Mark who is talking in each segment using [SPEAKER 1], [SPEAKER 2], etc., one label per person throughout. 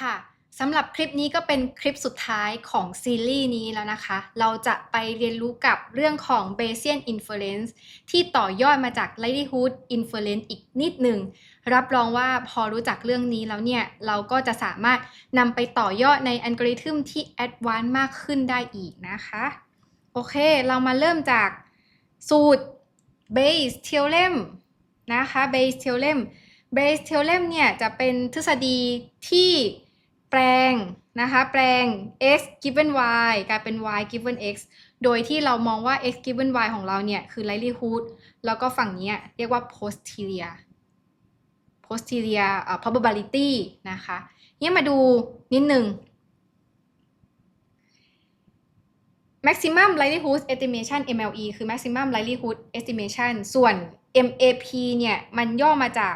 [SPEAKER 1] ค่ะสำหรับคลิปนี้ก็เป็นคลิปสุดท้ายของซีรีส์นี้แล้วนะคะ เราจะไปเรียนรู้กับเรื่องของ Bayesian Inference ที่ต่อยอดมาจาก Likelihood Inference อีกนิดหนึ่ง รับรองว่าพอรู้จักเรื่องนี้แล้วเนี่ย เราก็จะสามารถนำไปต่อยอดในอัลกอริทึมที่ Advanced มากขึ้นได้อีกนะคะ โอเค เรามาเริ่มจากสูตร Bayes Theorem นะคะ Bayes Theorem Bayes Theorem เนี่ยจะเป็นทฤษฎีที่ แปลงนะคะ แปลง x given y กลายเป็น y given x โดยที่เรามองว่า x given y ของเราเนี่ย คือ likelihood แล้วก็ฝั่งนี้เรียกว่า posterior posterior uh, probability นะคะเนี่ยมาดูนิดหนึ่ง maximum likelihood estimation MLE คือ maximum likelihood estimation ส่วน MAP เนี่ย มันย่อมาจาก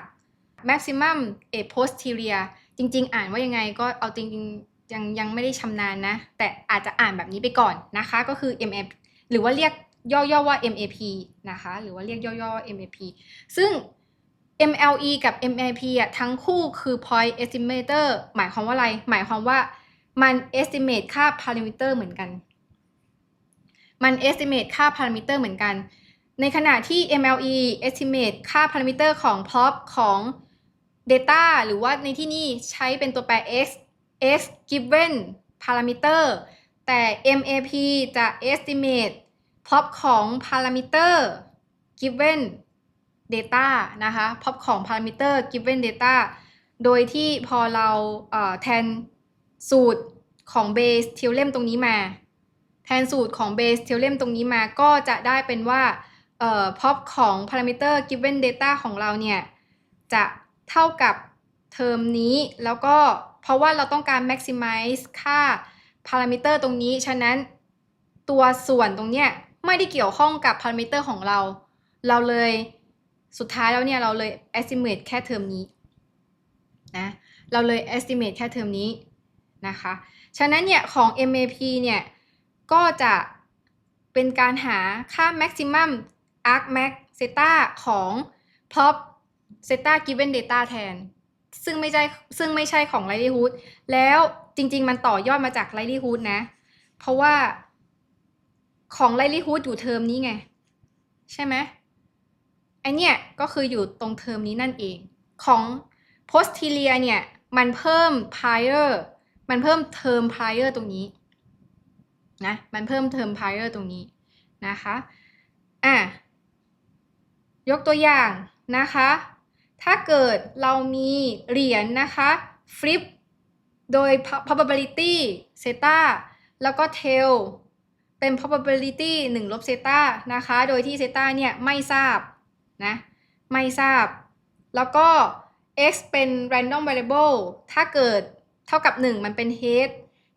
[SPEAKER 1] maximum a posterior จริง ๆ อ่านว่ายังไงก็เอาจริงๆยังยังไม่ได้ชำนาญนะ แต่อาจจะอ่านแบบนี้ไปก่อนนะคะ ก็คือ MAP หรือว่าเรียกย่อๆว่า MAP นะคะ หรือว่าเรียกย่อๆ MAP ซึ่ง MLE กับ MAP อะทั้งคู่คือ point estimator หมายความว่าอะไร หมายความว่ามัน estimate ค่า parameter เหมือนกัน มัน estimate ค่า parameter เหมือนกัน ในขณะที่ MLE estimate ค่า parameter ของ prop ของ data หรือว่าในที่นี่ใช้เป็นตัวแปร x x given parameter แต่ MAP จะ estimate pop ของ parameter given data นะคะ pop ของ parameter given data โดยที่พอเราแทนสูตรของ Bayes theorem ตรงนี้มา แทนสูตรของ Bayes theorem ตรงนี้มาก็จะได้เป็นว่า pop ของ parameter given data ของเราเนี่ย จะ เท่ากับเทอมนี้ แล้วก็เพราะว่าเราต้องการ maximize ค่า parameter ตรงนี้ ฉะนั้นตัวส่วนตรงเนี้ยไม่ได้เกี่ยวข้องกับ parameter ของเรา เราเลยสุดท้ายแล้วเนี่ยเราเลย estimate แค่เทอมนี้นะ เราเลย estimate แค่เทอมนี้นะคะ ฉะนั้นเนี่ยของ MAP เนี่ยก็จะเป็นการหาค่า maximum arc max zeta ของ prop zeta given data แทน ซึ่งไม่ใช่ซึ่งไม่ใช่ของ likelihood แล้วจริง ๆ มันต่อยอดมาจาก likelihood นะ เพราะว่าของ likelihood อยู่เทอมนี้ไง ใช่ไหมไอเนี่ยก็คืออยู่ตรงเทอมนี้นั่นเอง ของ posterior เนี่ยมันเพิ่ม prior มันเพิ่มเทอม prior ตรงนี้นะ มันเพิ่มเทอม prior ตรงนี้นะคะ อะ ยกตัวอย่างนะคะ ถ้าเกิดเรามีเหรียญนะคะ flip โดย probability zeta แล้วก็ tail เป็น probability 1 ลบ zeta นะคะ โดยที่ zeta เนี่ยไม่ทราบนะไม่ทราบ แล้วก็ x เป็น random variable ถ้าเกิดเท่ากับ 1 มันเป็น head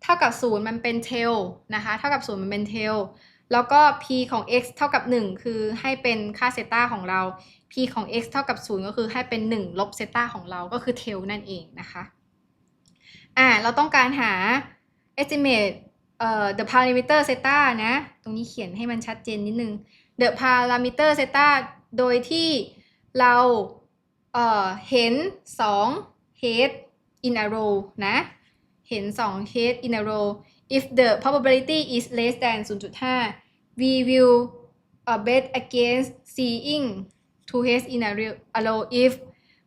[SPEAKER 1] เท่ากับ 0 มันเป็น tail นะคะ เท่ากับ 0 มันเป็น tail แล้วก็ p ของ x เท่ากับ 1 คือให้เป็นค่าเซต้าของเรา p ของ x เท่ากับ 0 ก็คือให้เป็น 1 ลบเซต้าของเราก็คือ tail นั่นเองนะคะอ่าเราต้องการหา estimate เอ่อ the parameter zeta นะ ตรงนี้เขียนให้มันชัดเจนนิดนึง the parameter zeta โดยที่เราเอ่อเห็น 2 head in a row นะ เห็น 2 head in a row if the probability is less than 0.5 we will uh, bet against seeing two heads in a row if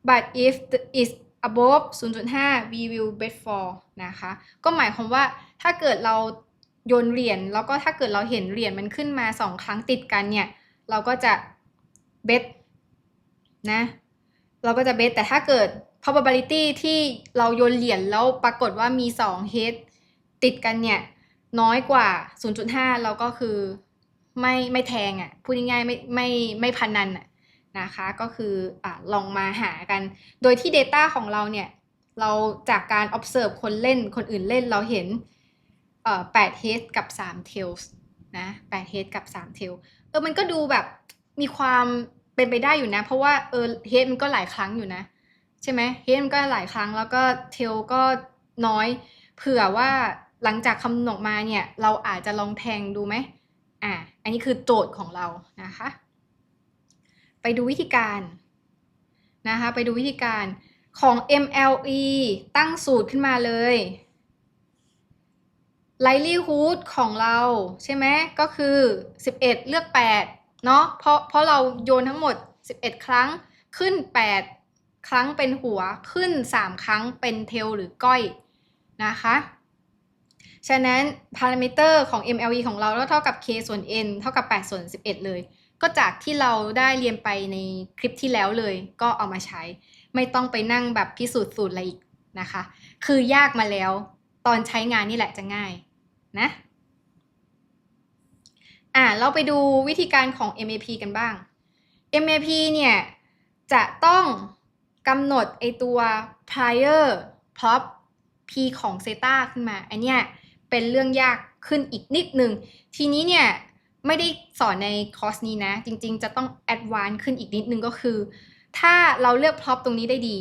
[SPEAKER 1] but if the, is above 0.5 we will bet for นะคะ ก็หมายความว่าถ้าเกิดเราโยนเหรียญแล้วก็ถ้าเกิดเราเห็นเหรียญมันขึ้นมา 2 ครั้งติดกันเนี่ย เราก็จะ bet นะ เราก็จะ bet แต่ถ้าเกิด probability ที่เราโยนเหรียญแล้วปรากฏว่ามี 2 head ติดกันเนี่ย น้อยกว่า 0.5 เราก็คือ ไม่ไม่แทงอะ่ะพูดง่ายๆไม่ไม่ไม่พันนันอะนะคะก็คืออ่าลองมาหากัน โดยที่ Data ของเราเนี่ย เราจากการ observe คนเล่นคนอื่นเล่นเราเห็นเอ่อ8 head กับ3 tails นะ8 head กับ3 tail เออมันก็ดูแบบมีความเป็นไปได้อยู่นะ เพราะว่าเออ head มันก็หลายครั้งอยู่นะ ใช่ไหม head มันก็หลายครั้งแล้วก็ tail ก็น้อย เผื่อว่าหลังจากคำนวณออกมาเนี่ย เราอาจจะลองแทงดูไหม อ่าอันนี้คือโจทย์ของเรานะคะ ไปดูวิธีการนะคะไปดูวิธีการของ MLE ตั้งสูตรขึ้นมาเลย likelihood ของเราใช่ไหมก็คือ 11 เลือก 8 เนาะเพราะเพราะเราโยนทั้งหมด 11 ครั้งขึ้น 8 ครั้งเป็นหัวขึ้น 3 ครั้งเป็นเทลหรือก้อยนะคะ ฉะนั้นพารามิเตอร์ของ MLE ของเราก็เท่ากับ k ส่วน n เท่ากับ 8 ส่วน 11 เลย ก็จากที่เราได้เรียนไปในคลิปที่แล้วเลย ก็เอามาใช้ ไม่ต้องไปนั่งแบบพิสูจน์สูตรอะไรอีกนะคะ คือยากมาแล้ว ตอนใช้งานนี่แหละจะง่ายนะอ่าเราไปดูวิธีการของ MAP กันบ้าง MAP เนี่ยจะต้องกำหนดไอตัว prior prop p ของ zeta ขึ้นมาอันเนี้ย เป็นเรื่องยากขึ้นอีกนิดนึง ทีนี้เนี่ยไม่ได้สอนในคอร์สนี้นะ จริง ๆ จะต้อง advance ขึ้นอีกนิดนึงก็คือ ถ้าเราเลือก prop ตรงนี้ได้ดี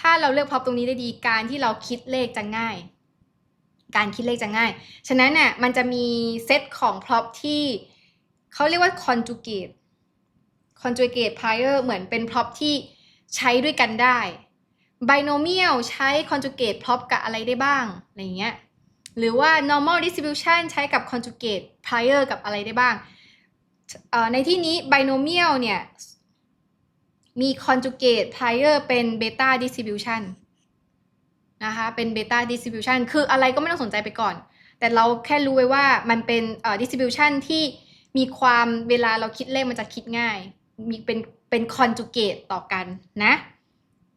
[SPEAKER 1] ถ้าเราเลือก prop ตรงนี้ได้ดี การที่เราคิดเลขจะง่าย การคิดเลขจะง่าย ฉะนั้นเนี่ยมันจะมีเซตของ prop ที่เขาเรียกว่า conjugate conjugate prior เหมือนเป็น prop ที่ใช้ด้วยกันได้ binomial ใช้ conjugate prop กับอะไรได้บ้าง อะไรเงี้ย หรือว่า normal distribution ใช้กับ conjugate prior กับอะไรได้บ้าง ในที่นี้ binomial เนี่ย มี conjugate prior เป็น beta distribution นะคะ เป็น beta distribution คืออะไรก็ไม่ต้องสนใจไปก่อน แต่เราแค่รู้ไว้ว่ามันเป็น distribution ที่มีความเวลาเราคิดเลขมันจะคิดง่าย มีเป็นเป็น conjugate ต่อกันนะ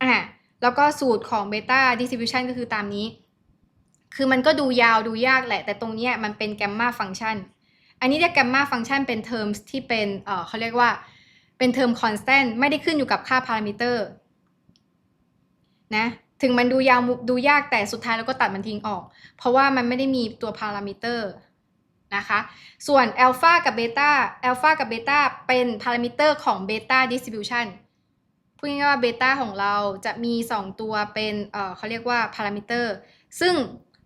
[SPEAKER 1] อะ แล้วก็สูตรของ beta distribution ก็คือตามนี้ คือมันก็ดูยาวดูยากแหละ แต่ตรงนี้มันเป็น gamma function อันนี้เรียก gamma function เป็น terms ที่เป็นเออเขาเรียกว่าเป็น term constant ไม่ได้ขึ้นอยู่กับค่าพารามิเตอร์นะถึงมันดูยาวดูยากแต่สุดท้ายเราก็ตัดมันทิ้งออก เพราะว่ามันไม่ได้มีตัวพารามิเตอร์นะคะส่วนอัลฟากับเบต้าอัลฟากับเบต้าเป็นพารามิเตอร์ของเบต้าดิสติบิวชันพูดง่ายๆว่าเบต้าของเราจะมี 2 ตัวเป็นเออเขาเรียกว่าพารามิเตอร์ซึ่ง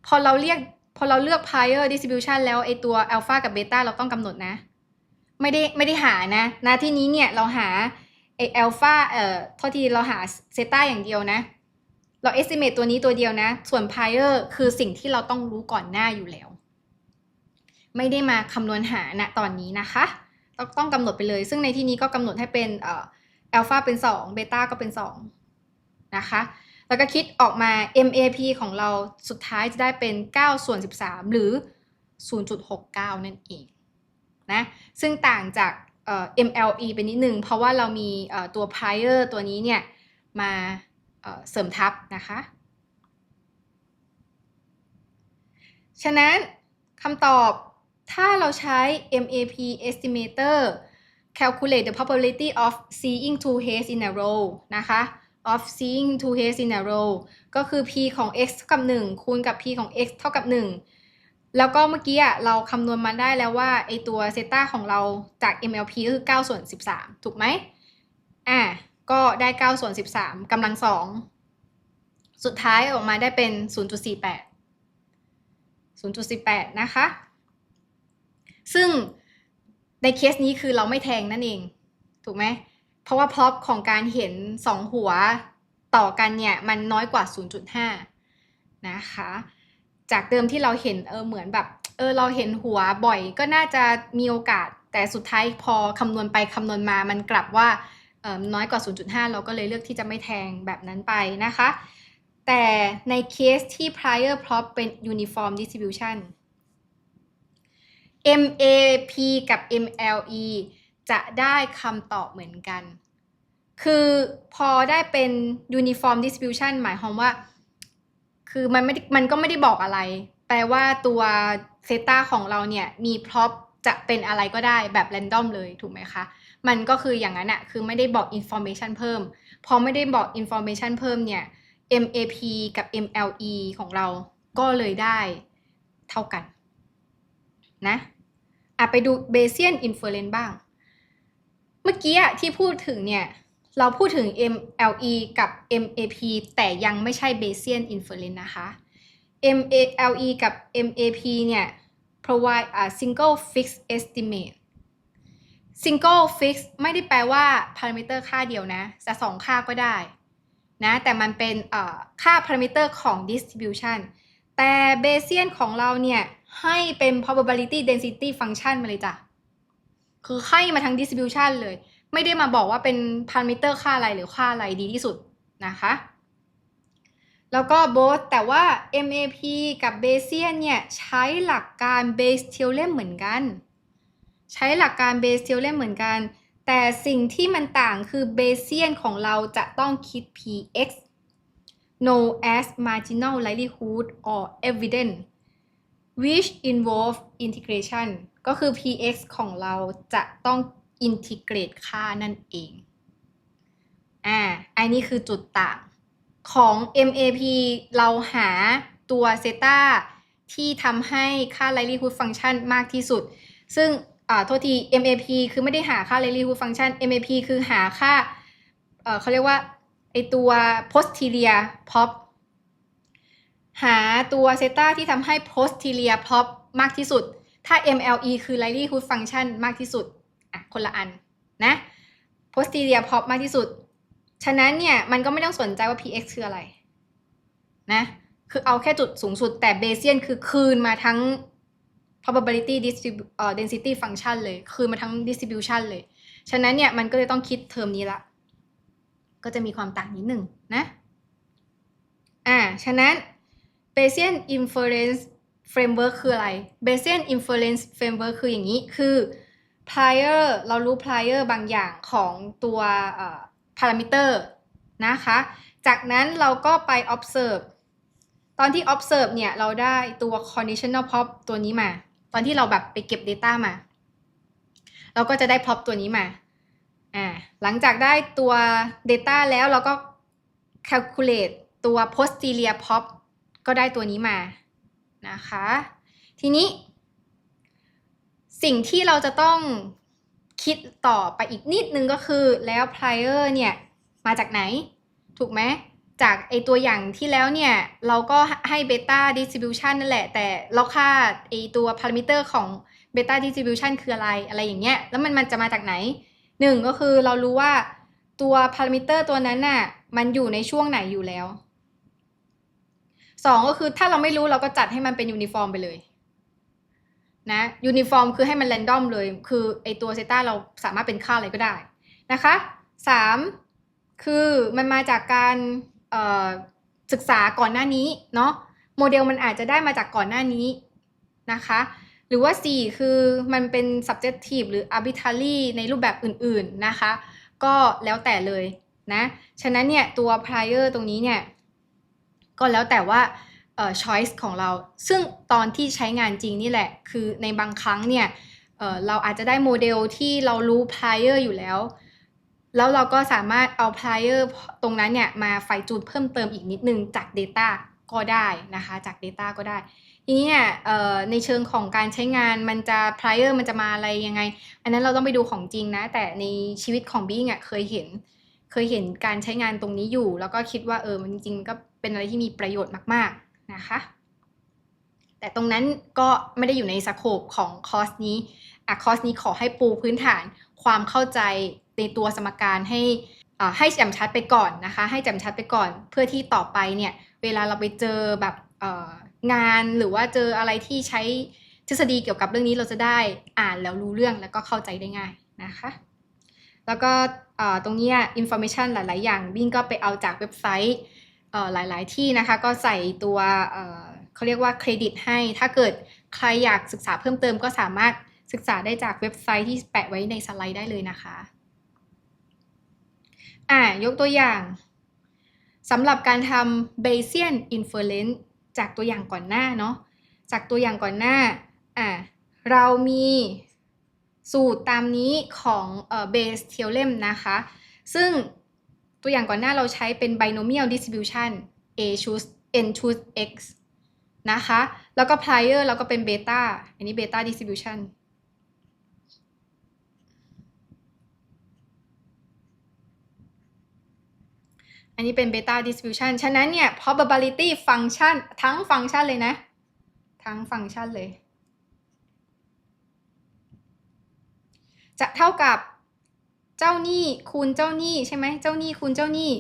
[SPEAKER 1] พอเราเรียกพอเราเลือก prior distribution แล้วไอตัวอัลฟากับเบต้าเราต้องกำหนดนะ ไม่ได้ไม่ได้หานะนะที่นี้เนี่ยเราหาไออัลฟาเอ่อทษทีเราหาเซต้าอย่างเดียวนะ เรา estimate ตัวนี้ตัวเดียวนะ ส่วน prior คือสิ่งที่เราต้องรู้ก่อนหน้าอยู่แล้ว ไม่ได้มาคำนวณหาณตอนนี้นะคะ ต้องต้องกำหนดไปเลย ซึ่งในที่นี้ก็กำหนดให้เป็นเอ่ออัลฟาเป็น2เบต้าก็เป็น2นะคะ แล้วก็คิดออกมา MAP ของเราสุดท้ายจะได้เป็น 9 ส่วน 13 หรือ 0.69 นั่นเองนะซึ่งต่างจากเอ่อ MLE เป็นนิดนึง เพราะว่าเรามีตัว prior ตัวนี้เนี่ยมาเเสริมทับนะคะ ฉะนั้นคำตอบถ้าเราใช้ MAP estimator calculate the probability of seeing two heads in a row นะคะ of seeing two heads in a row ก็คือ p ของ x เท่ากับ 1 คูณกับ p ของ x เท่ากับ 1 แล้วก็เมื่อกี้เราคำนวณมาได้แล้วว่าไอตัวเซต้าของเราจาก MLP ก็คือ 9 ส่วน 13 ถูกไหมอะก็ได้ 9 ส่วน 13กำลัง 2 สุดท้ายออกมาได้เป็น 0.48 0.18 นะคะ ซึ่งในเคสนี้คือเราไม่แทงนั่นเอง ถูกไหม เพราะว่าพร็อพของการเห็น 2 หัวต่อกันเนี่ย มันน้อยกว่า 0.5 นะคะ จากเดิมที่เราเห็นเออเหมือนแบบเออเราเห็นหัวบ่อยก็น่าจะมีโอกาส แต่สุดท้ายพอคำนวณไปคำนวณมามันกลับว่าออน้อยกว่า 0.5 เราก็เลยเลือกที่จะไม่แทงแบบนั้นไปนะคะ แต่ในเคสที่ prior prop เป็น uniform distribution MAP กับ MLE จะได้คำตอบเหมือนกัน คือพอได้เป็น uniform distribution หมายความว่า คือมันไม่มันก็ไม่ได้บอกอะไร แปลว่าตัวเซตาของเราเนี่ย มี prop จะเป็นอะไรก็ได้แบบ random เลยถูกไหมคะ มันก็คืออย่างนั้นอะคือไม่ได้บอก information เพิ่ม พอไม่ได้บอก information เพิ่มเนี่ย MAP กับ MLE ของเราก็เลยได้เท่ากัน นะอะไปดู Bayesian inference บ้าง เมื่อกี้ที่พูดถึงเนี่ย เราพูดถึง MLE กับ MAP แต่ยังไม่ใช่ Bayesian inference นะคะ MLE กับ MAP เนี่ย provide a single fixed estimate single fix ไม่ได้แปลว่า parameter ค่าเดียวนะ จะสองค่าก็ได้นะ แต่มันเป็นเอ่อค่า parameter ของ distribution แต่ Bayesian ของเราเนี่ย ให้เป็น probability density function มาเลยจ้ะ คือให้มาทั้ง distribution เลย ไม่ได้มาบอกว่าเป็น parameter ค่าอะไรหรือค่าอะไรดีที่สุดนะคะ แล้วก็ both แต่ว่า MAP กับ Bayesian เนี่ย ใช้หลักการ Bayes theorem เหมือนกัน ใช้หลักการ Bayes theorem เหมือนกัน แต่สิ่งที่มันต่างคือ Bayesian ของเราจะต้องคิด px no as marginal likelihood or evidence which involve integration ก็คือ px ของเราจะต้อง integrate ค่านั่นเอง อ่า อันนี้คือจุดต่างของ MAP เราหาตัวเซตาที่ทำให้ค่า likelihood function มากที่สุด ซึ่งอ่าโทษที MAP คือไม่ได้หาค่า likelihood function MAP คือหาค่าเอ่อเขาเรียกว่าไอตัว posterior pop หาตัวเซตาที่ทำให้ posterior pop มากที่สุด ถ้า MLE คือ likelihood function มากที่สุด อะ คนละอันนะ posterior pop มากที่สุด ฉะนั้นเนี่ยมันก็ไม่ต้องสนใจว่า px คืออะไรนะ คือเอาแค่จุดสูงสุดแต่ Bayesian คือคืนมาทั้ง probability distribu เอ่อ density function เลย คืนมาทั้ง distribution เลย ฉะนั้นเนี่ยมันก็เลยต้องคิดเทอมนี้ละ ก็จะมีความต่างนิดหนึ่งนะ อ่า ฉะนั้น Bayesian inference framework คืออะไร Bayesian inference framework คืออย่างนี้คือ prior เรารู้ prior บางอย่างของตัวเอ่อ parameter นะคะ จากนั้นเราก็ไป observe ตอนที่ observe เนี่ย เราได้ตัว conditional prop ตัวนี้มา ตอนที่เราแบบไปเก็บ data มา เราก็จะได้ prop ตัวนี้มา อ่า หลังจากได้ตัว data แล้วเราก็ calculate ตัว posterior prop ก็ได้ตัวนี้มา นะคะ ทีนี้ สิ่งที่เราจะต้องคิดต่อไปอีกนิดนึงก็คือแล้ว prior เนี่ย มาจากไหน ถูกไหมจากไอตัวอย่างที่แล้วเนี่ย เราก็ให้ beta distribution นั่นแหละ แต่เราค่าไอตัว parameter ของ beta distribution คืออะไรอะไรอย่างเงี้ยแล้วมันมันจะมาจากไหนหนึ่งก็คือเรารู้ว่าตัว parameter ตัวนั้นน่ะมันอยู่ในช่วงไหนอยู่แล้ว สองก็คือถ้าเราไม่รู้เราก็จัดให้มันเป็นยูนิฟอร์มไปเลยนะยูนิฟอร์มคือให้มันแรนดอมเลย คือไอตัวเซต้าเราสามารถเป็นค่าอะไรก็ได้นะคะสามคือมันมาจากการศึกษาก่อนหน้านี้เนาะโมเดลมันอาจจะได้มาจากก่อนหน้านี้นะคะหรือว่า 4 คือมันเป็น subjective หรือ arbitrary ในรูปแบบอื่นๆนะคะ ก็แล้วแต่เลยนะ ฉะนั้นเนี่ยตัว prior ตรงนี้เนี่ย ก็แล้วแต่ว่าเอ่อ choice ของเรา ซึ่งตอนที่ใช้งานจริงนี่แหละ คือในบางครั้งเนี่ยเอ่อเราอาจจะได้โมเดลที่เรารู้ prior อยู่แล้ว แล้วเราก็สามารถเอา prior ตรงนั้นเนี่ยมาไฟจูนเพิ่มเติมอีกนิดนึงจาก data ก็ได้นะคะจาก data ก็ได้ ทีนี้เนี่ยเอ่อในเชิงของการใช้งานมันจะ prior มันจะมาอะไรยังไง อันนั้นเราต้องไปดูของจริงนะ แต่ในชีวิตของบิ้งอะเคยเห็น เคยเห็นการใช้งานตรงนี้อยู่ แล้วก็คิดว่าเออมันจริงๆก็เป็นอะไรที่มีประโยชน์มากๆนะคะ แต่ตรงนั้นก็ไม่ได้อยู่ในสโคปของคอร์สนี้อะคอร์สนี้ขอให้ปูพื้นฐานความเข้าใจในตัวสมการให้อ่าให้แจ่มชัดไปก่อนนะคะ ให้แจ่มชัดไปก่อนเพื่อที่ต่อไปเนี่ยเวลาเราไปเจอแบบเอองานหรือว่าเจออะไรที่ใช้ทฤษฎีเกี่ยวกับเรื่องนี้เราจะได้อ่านแล้วรู้เรื่องแล้วก็เข้าใจได้ง่ายนะคะ แล้วก็ ตรงนี้ information หลาย ๆ อย่างบิงก็ไปเอาจากเว็บไซต์หลาย ๆ ที่นะคะ ก็ใส่ตัวเขาเรียกว่าเครดิตให้ ถ้าเกิดใครอยากศึกษาเพิ่มเติมก็สามารถศึกษาได้จากเว็บไซต์ที่แปะไว้ในสไลด์ได้เลยนะคะอ่ายกตัวอย่างสำหรับการทำ Bayesian inference จากตัวอย่างก่อนหน้าเนาะจากตัวอย่างก่อนหน้าอ่าเรามี สูตรตามนี้ของเบสเทียเลมนะคะ ซึ่งตัวอย่างก่อนหน้าเราใช้เป็น binomial distribution a choose n choose x นะคะ แล้วก็ prior แล้วก็เป็น beta อันนี้ beta distribution อันนี้เป็นเบตา distribution ฉะนั้นเนี่ย probability function ทั้งฟังก์ชันเลยนะ ทั้งฟังก์ชันเลย จะเท่ากับเจ้าหนี้คูณเจ้าหนี้ใช่ไหมเจ้าหนี้คูณเจ้าหนี้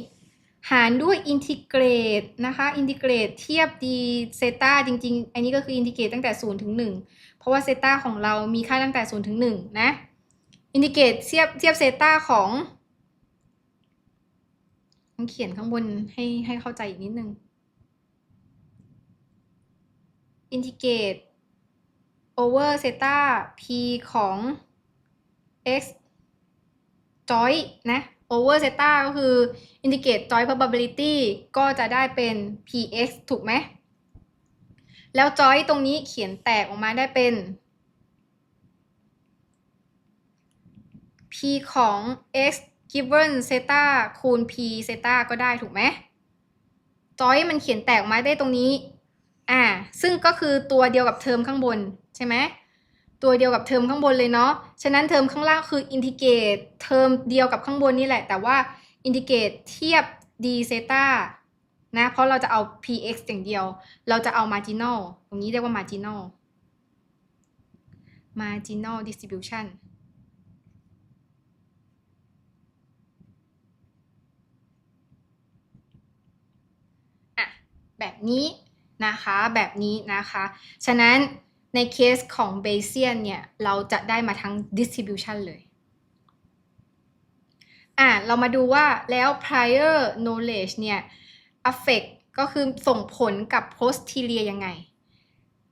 [SPEAKER 1] หารด้วยอินทิเกรตนะคะอินทิเกรตเทียบดีเซตาจริง ๆ อันนี้ก็คืออินทิเกรตตั้งแต่0ถึง1 เพราะว่าเซตาของเรามีค่าตั้งแต่0ถึง1นะอินทิเกรตเทียบเทียบเซตาของต้องเขียนข้างบนให้ให้เข้าใจอีกนิดนึงอินทิเกรต over เซตา p ของ x joy นะ over เซตาก็คือ indicate joy probability ก็จะได้เป็น px ถูกไหม แล้ว joy ตรงนี้เขียนแตกออกมาได้เป็น p ของ x given เซตาคูณ p เซตาก็ได้ถูกไหม joy มันเขียนแตกออกมาได้ตรงนี้ อ่า ซึ่งก็คือตัวเดียวกับเทอมข้างบนใช่ไหม ตัวเดียวกับเทอมข้างบนเลยเนาะ ฉะนั้นเทอมข้างล่างคืออินทิเกรตเทอมเดียวกับข้างบนนี่แหละ แต่ว่าอินทิเกรตเทียบ d เซตานะ เพราะเราจะเอา px อย่างเดียว เราจะเอา marginal ตรงนี้เรียกว่า marginal marginal distribution อะแบบนี้นะคะ แบบนี้นะคะ ฉะนั้น ในเคสของ Bayesian เนี่ย เราจะได้มาทั้ง distribution เลย อะ เรามาดูว่าแล้ว prior knowledge เนี่ย affect ก็คือส่งผลกับ posterior ยังไง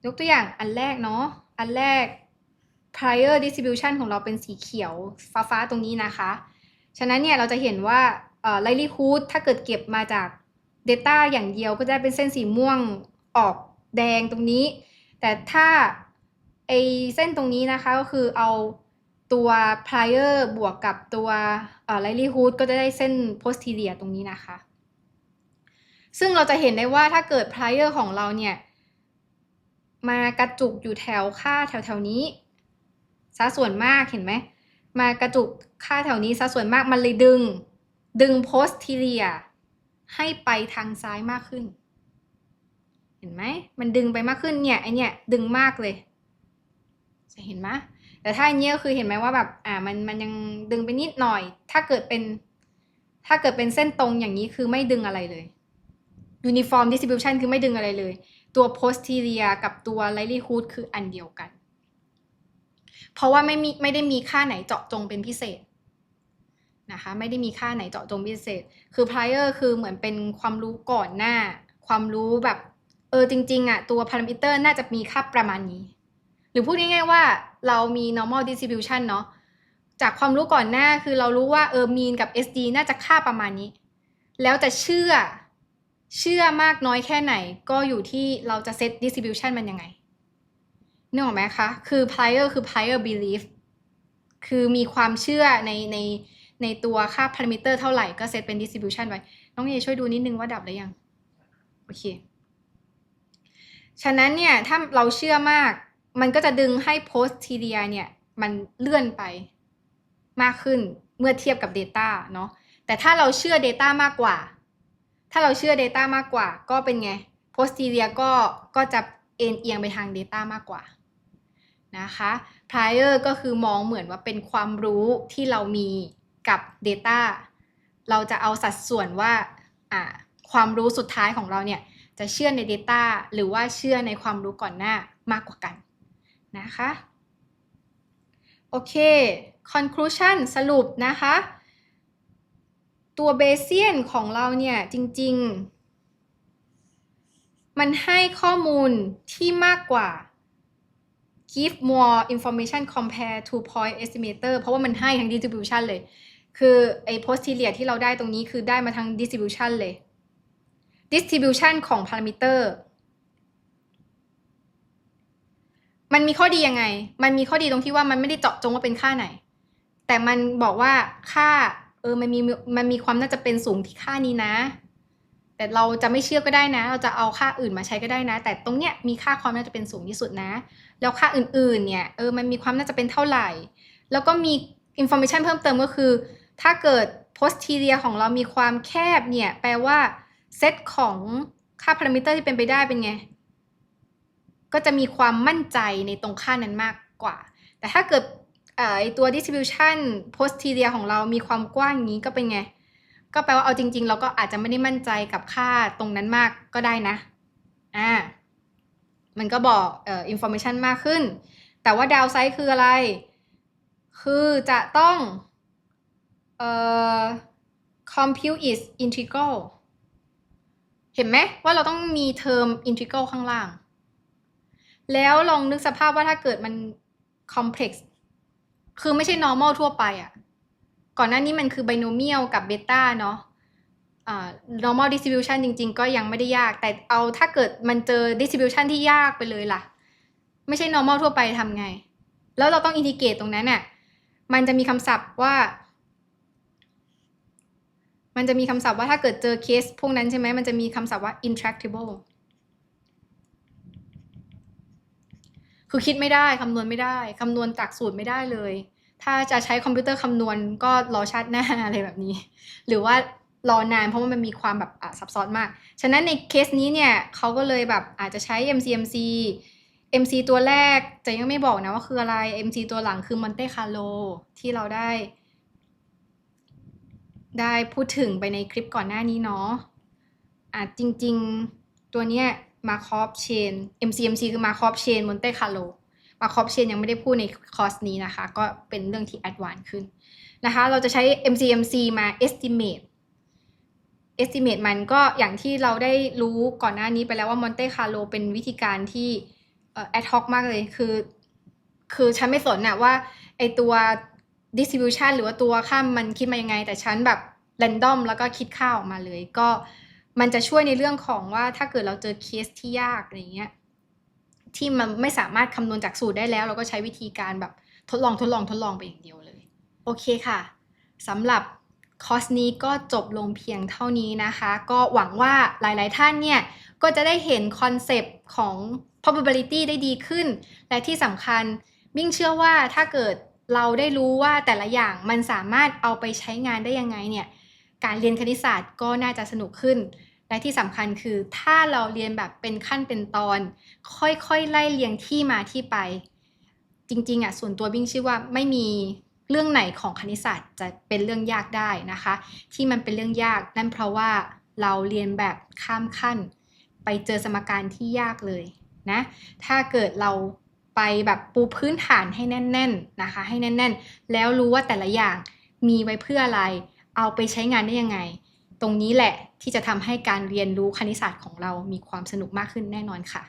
[SPEAKER 1] ยกตัวอย่างอันแรกเนาะ อันแรก prior distribution ของเราเป็นสีเขียวฟ้าๆตรงนี้นะคะ ฉะนั้นเนี่ยเราจะเห็นว่าเอ่อ likelihood ถ้าเกิดเก็บมาจาก Data อย่างเดียวก็จะได้เป็นเส้นสีม่วงออกแดงตรงนี้ แต่ถ้าไอเส้นตรงนี้นะคะก็คือเอาตัว prior บวกกับตัว likelihood ก็จะได้เส้น posterior ตรงนี้นะคะ ซึ่งเราจะเห็นได้ว่าถ้าเกิด prior ของเราเนี่ยมากระจุกอยู่แถวค่าแถวๆนี้ซะส่วนมากเห็นไหมมากระจุกค่าแถวนี้ซะส่วนมากมันเลยดึง ดึง posterior ให้ไปทางซ้ายมากขึ้น เห็นไหมมันดึงไปมากขึ้นเนี่ยไอเนี่ยดึงมากเลย จะเห็นไหมแต่ถ้าอันนี้ก็คือเห็นไหมว่าแบบอ่ามันมันยังดึงไปนิดหน่อย ถ้าเกิดเป็น ถ้าเกิดเป็นเส้นตรงอย่างนี้คือไม่ดึงอะไรเลย uniform distribution คือไม่ดึงอะไรเลย ตัว posterior กับตัว likelihood คืออันเดียวกัน เพราะว่าไม่มีไม่ได้มีค่าไหนเจาะจงเป็นพิเศษนะคะไม่ได้มีค่าไหนเจาะจงพิเศษ คือ prior คือเหมือนเป็นความรู้ก่อนหน้า ความรู้แบบ เออจริงๆอะตัว parameter น่าจะมีค่าประมาณนี้ หรือพูดง่ายๆว่าเรามี normal distribution เนาะจากความรู้ก่อนหน้าคือเรารู้ว่าเออ mean กับ SD น่าจะค่าประมาณนี้ แล้วจะเชื่อเชื่อมากน้อยแค่ไหน ก็อยู่ที่เราจะ set distribution มันยังไงนึกออกไหมคะ คือ prior คือ prior belief คือมีความเชื่อในในในตัวค่า parameter เท่าไหร่ก็เซตเป็น distribution ไว้ น้องเอช่วยดูนิดนึงว่าดับหรือยัง โอเค ฉะนั้นเนี่ยถ้าเราเชื่อมาก มันก็จะดึงให้ posterior เนี่ยมันเลื่อนไปมากขึ้นเมื่อเทียบกับ Data เนาะแต่ถ้าเราเชื่อ Data มากกว่า ถ้าเราเชื่อ Data มากกว่า ก็เป็นไง posterior ก็ก็จะเอ็นเอียงไปทาง Data มากกว่านะคะ prior ก็คือมองเหมือนว่าเป็นความรู้ที่เรามีกับ Data เราจะเอาสัดส่วนว่าอ่าความรู้สุดท้ายของเราเนี่ย จะเชื่อใน Data หรือว่าเชื่อในความรู้ก่อนหน้ามากกว่ากันนะคะ โอเค conclusion สรุปนะคะ ตัว Bayesian ของเราเนี่ยจริง ๆ มันให้ข้อมูลที่มากกว่า give more information compare to point estimator เพราะว่ามันให้ทั้ง distribution เลย คือไอ้ posterior ที่เราได้ตรงนี้คือได้มาทั้ง distribution เลย distribution ของ parameter มันมีข้อดียังไง มันมีข้อดีตรงที่ว่ามันไม่ได้เจาะจงว่าเป็นค่าไหน แต่มันบอกว่าค่า เออ มันมี มันมีความน่าจะเป็นสูงที่ค่านี้นะ แต่เราจะไม่เชื่อก็ได้นะ เราจะเอาค่าอื่นมาใช้ก็ได้นะ แต่ตรงเนี้ยมีค่าความน่าจะเป็นสูงที่สุดนะ แล้วค่าอื่นๆ เนี่ย เออ มันมีความน่าจะเป็นเท่าไหร่ แล้วก็มี information เพิ่มเติมก็คือ ถ้าเกิด posterior ของเรามีความแคบ เนี่ย แปลว่า เซตของค่า parameter ที่เป็นไปได้เป็นไง ก็จะมีความมั่นใจในตรงค่านั้นมากกว่า แต่ถ้าเกิดไอตัว distribution posterior ของเรามีความกว้างอย่างนี้ก็เป็นไง ก็แปลว่าเอาจริง ๆ เราก็อาจจะไม่ได้มั่นใจกับค่าตรงนั้นมากก็ได้นะ อ่า มันก็บอกเอ่อ information มากขึ้น แต่ว่า downside คืออะไร คือจะต้องเอ่อ compute is integral เห็นไหมว่าเราต้องมีเทอม integral ข้างล่าง แล้วลองนึกสภาพว่าถ้าเกิดมัน complex คือไม่ใช่ normal ทั่วไปอะ่ะ ก่อนหน้านี้มันคือ binomial กับ beta เนาะอ่า normal distribution จริง ๆ ก็ยังไม่ได้ยาก แต่เอาถ้าเกิดมันเจอ distribution ที่ยากไปเลยล่ะ ไม่ใช่ normal ทั่วไปทำไง แล้วเราต้อง integrate ตรงนั้นน่ะ มันจะมีคำศัพท์ว่า มันจะมีคำศัพท์ว่าถ้าเกิดเจอเคสพวกนั้นใช่ไหมมันจะมีคำศัพท์ว่า intractable คือคิดไม่ได้คำนวณไม่ได้คำนวณจากสูตรไม่ได้เลย ถ้าจะใช้คอมพิวเตอร์คำนวณก็รอชาติหน้าอะไรแบบนี้ หรือว่ารอนานเพราะว่ามันมีความแบบซับซ้อนมาก ฉะนั้นในเคสนี้เนี่ยเขาก็เลยแบบอาจจะใช้ MCMC MC ตัวแรกจะยังไม่บอกนะว่าคืออะไร MC ตัวหลังคือ Monte Carlo ที่เราได้ ได้พูดถึงไปในคลิปก่อนหน้านี้เนาะอะจริง ๆ ตัวเนี้ย Markov chain MCMC คือ Markov chain Monte Carlo Markov chain ยังไม่ได้พูดในคอร์สนี้นะคะ ก็เป็นเรื่องที่ advanced ขึ้นนะคะ เราจะใช้ MCMC มา estimate estimate มันก็อย่างที่เราได้รู้ก่อนหน้านี้ไปแล้วว่า Monte Carlo เป็นวิธีการที่เอ่อ ad hoc มากเลยคือ คือฉันไม่สนนะว่าไอตัว distribution หรือว่าตัวค่ามันคิดมายังไง แต่ฉันแบบ random แล้วก็คิดค่าออกมาเลย ก็มันจะช่วยในเรื่องของว่าถ้าเกิดเราเจอเคสที่ยากอะไรเงี้ยที่มันไม่สามารถคำนวณจากสูตรได้แล้ว เราก็ใช้วิธีการแบบทดลองทดลองทดลองไปอย่างเดียวเลย โอเคค่ะสำหรับคอร์สนี้ก็จบลงเพียงเท่านี้นะคะ ก็หวังว่าหลาย ๆ ท่านเนี่ย ก็จะได้เห็นคอนเซปต์ของ probability ได้ดีขึ้น และที่สำคัญมิ่งเชื่อว่าถ้าเกิด เราได้รู้ว่าแต่ละอย่างมันสามารถเอาไปใช้งานได้ยังไงเนี่ยการเรียนคณิตศาสตร์ก็น่าจะสนุกขึ้น และที่สำคัญคือถ้าเราเรียนแบบเป็นขั้นเป็นตอน ค่อยๆไล่เรียงที่มาที่ไป จริงๆอะส่วนตัวบิ้งชื่อว่าไม่มีเรื่องไหนของคณิตศาสตร์จะเป็นเรื่องยากได้นะคะ ที่มันเป็นเรื่องยากนั่นเพราะว่าเราเรียนแบบข้ามขั้น ไปเจอสมการที่ยากเลยนะถ้าเกิดเรา ไปแบบปูพื้นฐานให้แน่น ๆนะคะ ให้แน่น ๆ แล้วรู้ว่าแต่ละอย่างมีไว้เพื่ออะไร เอาไปใช้งานได้ยังไง ตรงนี้แหละที่จะทำให้การเรียนรู้คณิตศาสตร์ของเรามีความสนุกมากขึ้นแน่นอนค่ะ